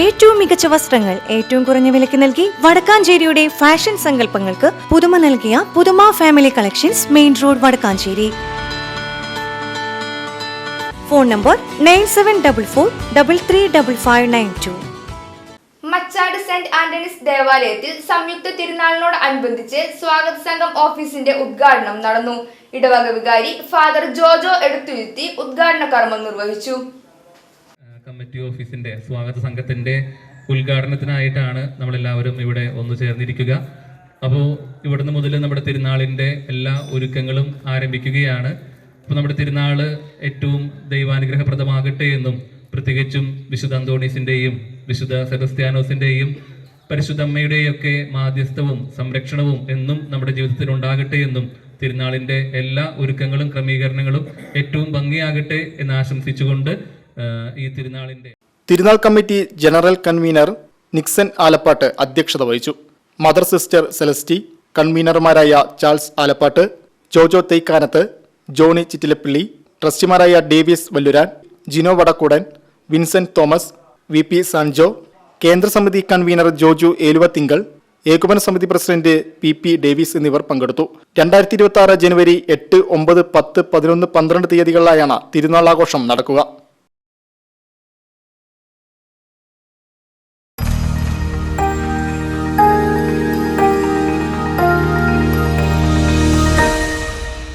ഏറ്റവും മികച്ച വസ്ത്രങ്ങൾ ഏറ്റവും കുറഞ്ഞ വിലയ്ക്ക് നൽകി വടക്കാഞ്ചേരിയുടെ ഫാഷൻ സങ്കല്പങ്ങൾക്ക് പുതുമ നൽകിയ പുതുമ family collections main road Vadakkanchery. Phone number nine seven double four double three double five nine two Machad Saint Anthony's ദേവാലയത്തിൽ സംയുക്ത തിരുനാളിനോട് അനുബന്ധിച്ച് സ്വാഗത സംഘം ഓഫീസിന്റെ ഉദ്ഘാടനം നടന്നു. ഇടവക വികാരി ഫാദർ ജോജോ എടുത്തുരുത്തി ഉദ്ഘാടന കർമ്മം നിർവഹിച്ചു. കമ്മിറ്റി ഓഫീസിന്റെ സ്വാഗത സംഘത്തിന്റെ ഉദ്ഘാടനത്തിനായിട്ടാണ് നമ്മളെല്ലാവരും ഇവിടെ ഒന്നു ചേർന്നിരിക്കുക. അപ്പോൾ ഇവിടുന്ന് മുതൽ നമ്മുടെ തിരുനാളിന്റെ എല്ലാ ഒരുക്കങ്ങളും ആരംഭിക്കുകയാണ്. അപ്പോൾ നമ്മുടെ തിരുനാൾ ഏറ്റവും ദൈവാനുഗ്രഹപ്രദമാകട്ടെ എന്നും പ്രത്യേകിച്ചും വിശുദ്ധ അന്തോണീസിന്റെയും വിശുദ്ധ സെബസ്ത്യാനോസിന്റെയും പരിശുദ്ധമ്മയുടെയൊക്കെ മാധ്യസ്ഥവും സംരക്ഷണവും എന്നും നമ്മുടെ ജീവിതത്തിൽ ഉണ്ടാകട്ടെ എന്നും തിരുനാളിന്റെ എല്ലാ ഒരുക്കങ്ങളും ക്രമീകരണങ്ങളും ഏറ്റവും ഭംഗിയാകട്ടെ എന്ന് ആശംസിച്ചുകൊണ്ട് ഈ തിരുനാളിന്റെ തിരുനാൾ committee general convener Nixon Alappat അധ്യക്ഷത വഹിച്ചു. മദർ സിസ്റ്റർ സെലസ്റ്റി കൺവീനർമാരായ Charles Alappad Jojo Thekkanath Johnny Chittilappilly ട്രസ്റ്റിമാരായ Davis Valluran Gino Vadakkoodan Vincent Thomas V P Sanjo കേന്ദ്രസമിതി convener Joju Eluvathingal ഏകോപന സമിതി പ്രസിഡന്റ് പി പി ഡേവിസ് എന്നിവർ പങ്കെടുത്തു. രണ്ടായിരത്തി ഇരുപത്തി ആറ് ജനുവരി എട്ട് ഒമ്പത് പത്ത് പതിനൊന്ന് പന്ത്രണ്ട് തീയതികളിലായാണ് തിരുനാളാഘോഷം നടക്കുക.